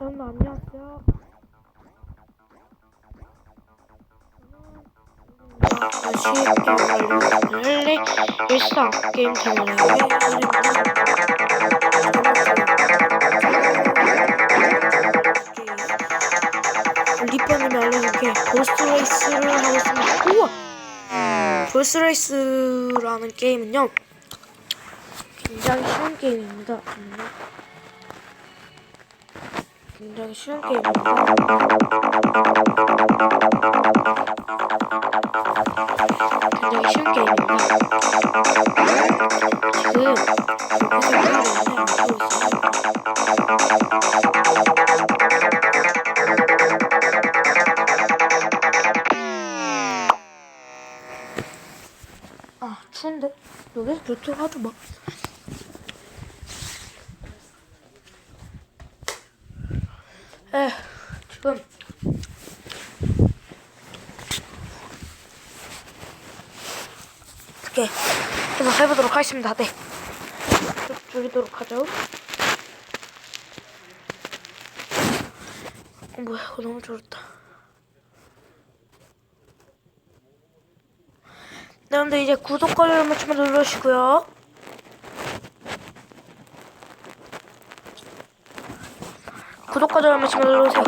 여러분 안녕하세요. 쉽게 알려드릴 일상 게임 채널의 리퍼님이 알려준 게 보스레이스를 하고 있습니다. 우와! 보스레이스라는 게임은요. 굉장히 쉬운 게임입니다. 굉장히 쉬운 게임입니다. 굉장히 쉬운 게임입니다. 지금. 아 추운데 여기서 유튜브 하지 마. 에 지금 이렇게 해서 해보도록 하겠습니다. 네. 쭉 줄이도록 하죠. 어, 뭐야, 이거 너무 졸었다. 네, 여러분들 이제 좋아요 한 번씩만 눌러주시고요. 구독과 좋아요 한 번씩만 눌러주세요.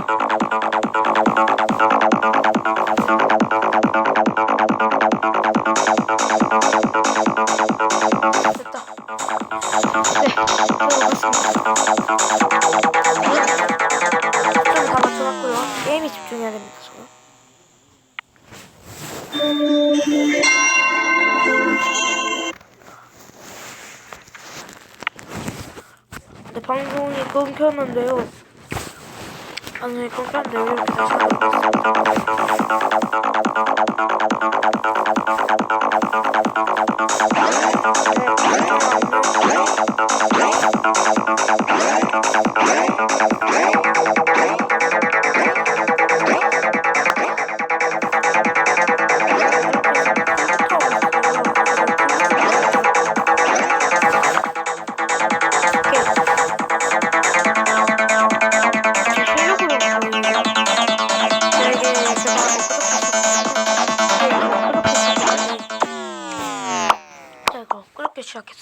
네, 방송이 끊겼는데요. 방송이 끊겼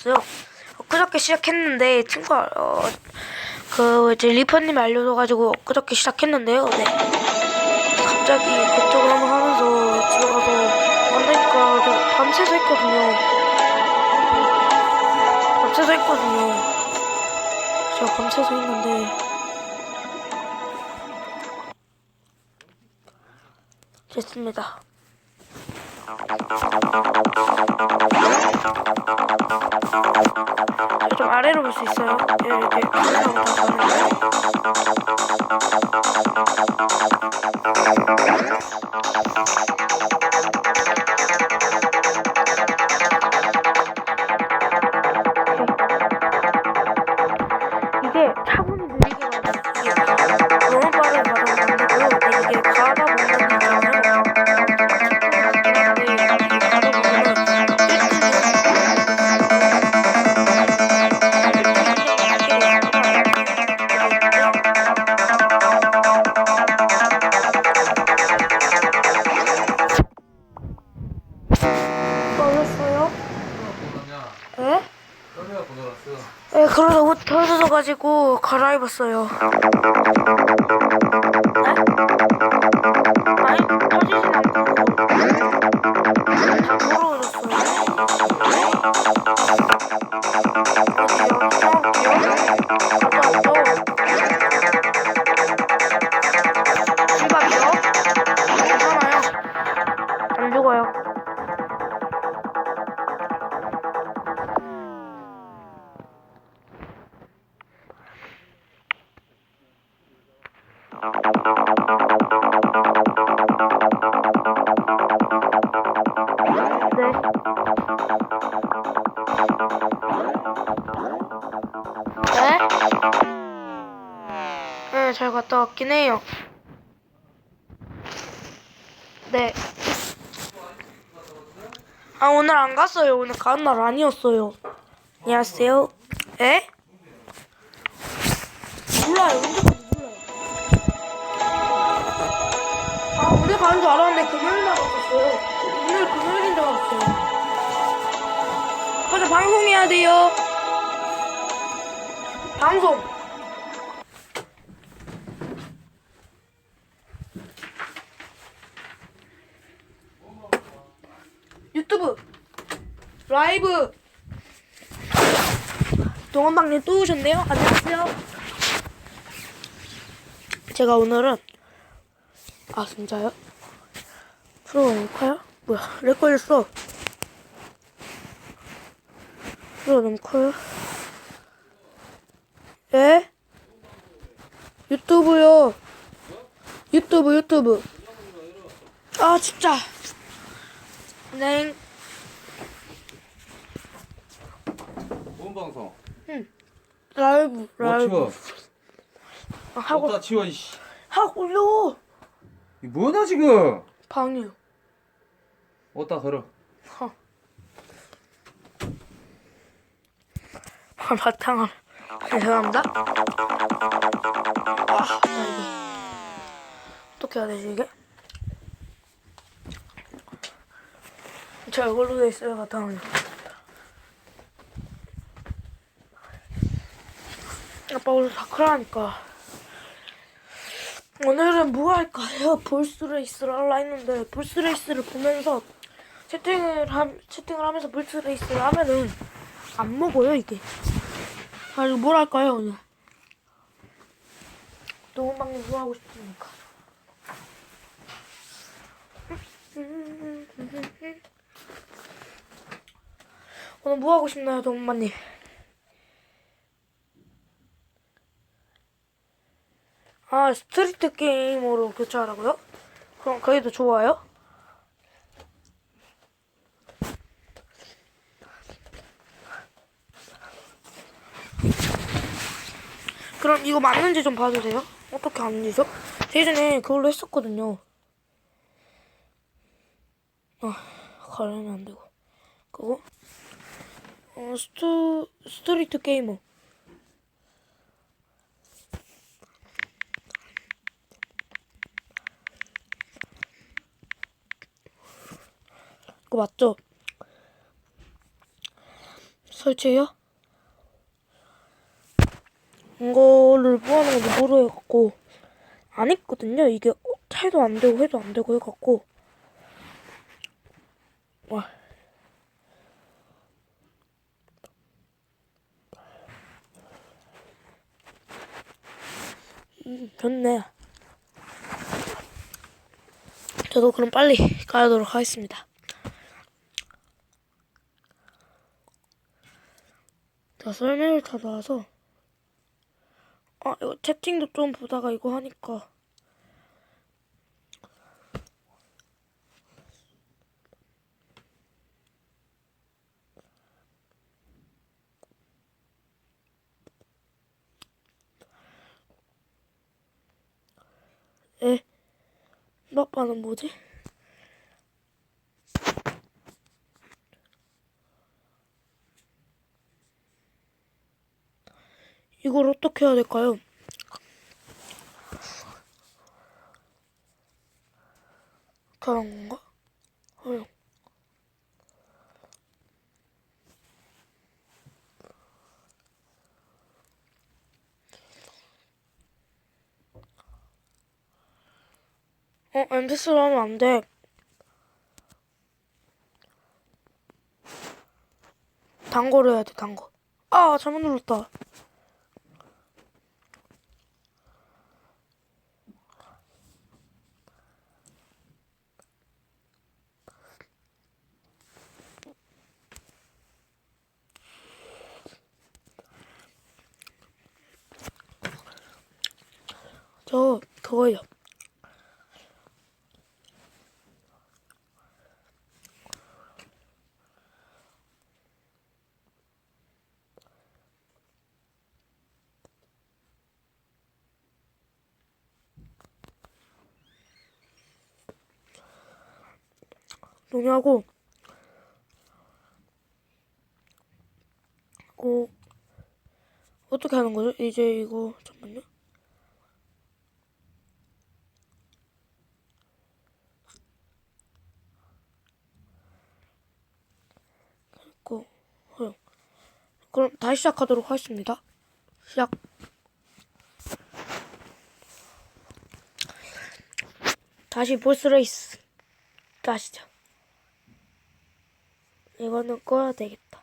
시작했어요. 그렇게 시작했는데 친구가 어, 그 이제 리퍼님이 알려줘가지고 그렇게 시작했는데요. 네. 갑자기 그쪽을 한번 하면서 집에 가서 제가 밤새서 했거든요. 밤새서 했거든요. 제가 밤새서 했는데 됐습니다. 좀 아래로 볼 수 있어요. 예, 이렇게 그러다 옷 터져가지고 갈아입었어요. 네? 아니, 터지진 않고 다 더러워졌어요. 어디요? 싸울게요? 네? 네, 잘 갔다 왔긴 해요. 네. 아, 오늘 안 갔어요. 오늘 가는 날 아니었어요. 안녕하세요. 에? 몰라요. 가는 줄 알았는데 금요일 날 갔었어요. 오늘 금요일인 줄 알았어요. 맞아, 방송해야 돼요. 방송. 유튜브 라이브 동원방님 또 오셨네요. 안녕하세요. 제가 오늘은 아 진짜요? 너무 커요? 뭐야 렉 걸렸어. 프로가 너무 커요? 예? 유튜브요. 유튜브 유튜브. 아 진짜. 네. 좋은 방송. 라이브 뭐 라이브 치워? 아, 하고 어디다 치워 이씨. 하고 올려 이 뭐냐 지금? 방이요. 어디다 걸어. 아, 바탕을 죄송합니다. 아, 어떻게 해야 되지 이게? 저 이걸로 돼 있어요 바탕을. 아빠 오늘 다크라니까. 오늘은 뭐 할까요? 볼스레이스를 하려 했는데 볼스레이스를 보면서 채팅을 함 채팅을 하면서 볼스레이스를 하면은 안 먹어요 이게. 아 이거 뭘 할까요 오늘? 동원방님 뭐 하고 싶습니까? 오늘 뭐 하고 싶나요 동원방님? 아 스트리트 게임으로 교체하라고요? 그럼 그게 더 좋아요? 그럼 이거 맞는지 좀 봐주세요. 어떻게 하는지죠? 예전에 그걸로 했었거든요. 아, 가려면 안 되고. 그거? 어, 스트, 스트리트 게이머. 그거 맞죠? 설치해요? 이거를 건지 모르겠고 안 했거든요. 이게 어, 해도 안 되고 해도 안 되고 해갖고 와. 음, 좋네. 저도 그럼 빨리 가도록 하겠습니다. 자, 썰매를 타다 와서 아, 이거 채팅도 좀 보다가 이거 하니까. 에? 아빠는 뭐지? 이걸 어떻게 해야 될까요? 그런 건가? 어려. 어, MP3로 하면 안 돼. 단거를 해야 돼, 단거. 아, 잘못 눌렀다. 저, 그거요. 농약고 고 어떻게 하는 거죠? 이제 이거 잠깐만요. 허용. 그럼 다시 시작하도록 하겠습니다. 시작. 다시 보스 레이스. 다시죠. 이거는 꺼야 되겠다.